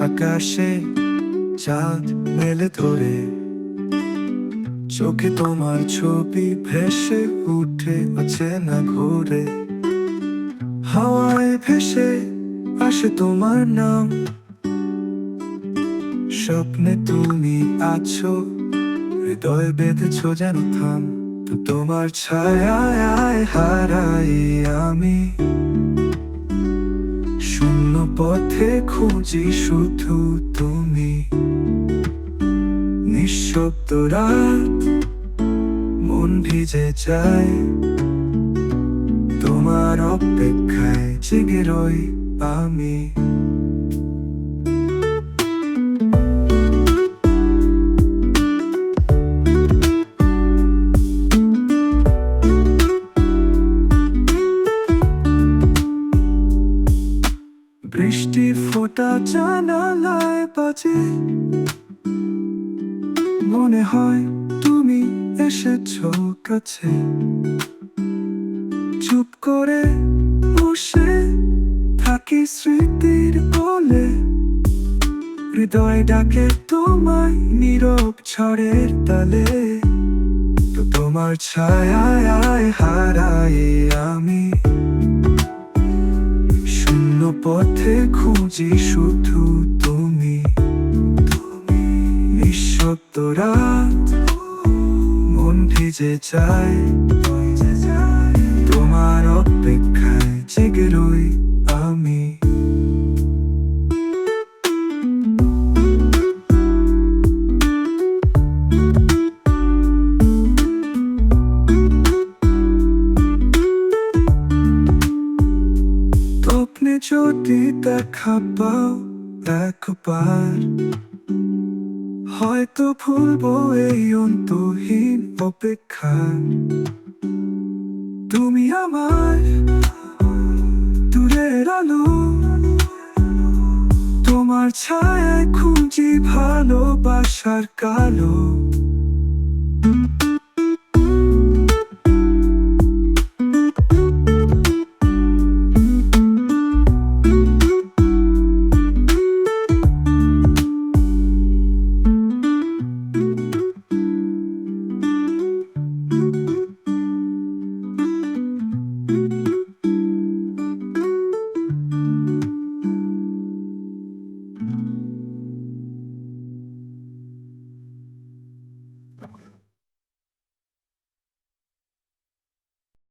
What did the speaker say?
আকাশে চাঁদ মেলে ধরে। চোখে তোমার ছবি ভেসে উঠে, আছে না ঘুরে। হাওয়ায় ভেসে আসে তোমার নাম। স্বপ্নে তুমি আছো, হৃদয় বেঁধেছো যেন থাম। তোমার ছায়ায় হারাই আমি। শূন্য পথে খুঁজি শুধু তুমি। নিঃশব্দ রাত, মন ভিজে যায়। তোমার অপেক্ষায় জেগে রই আমি। বৃষ্টি ফোটা জানালায় বাজে। মনে হয় তুমি এসেছ কাছে। চুপ করে বসে থাকি স্মৃতির বলে। হৃদয় ডাকে তোমায় নীরব ঝড়ের তালে। তোমার ছায়ায় হারাই আমি। পথে খুঁজি শুধু তুমি নিঃশব্দ রাত মন ভিজে যায়। যদি দেখা পাও একবার, হয়তো ভুলবো এই অন্তহীন অপেক্ষা তুমি আমার দূরের আলো, তোমার ছায়ায় খুঁজি ভালোবাসার কালো।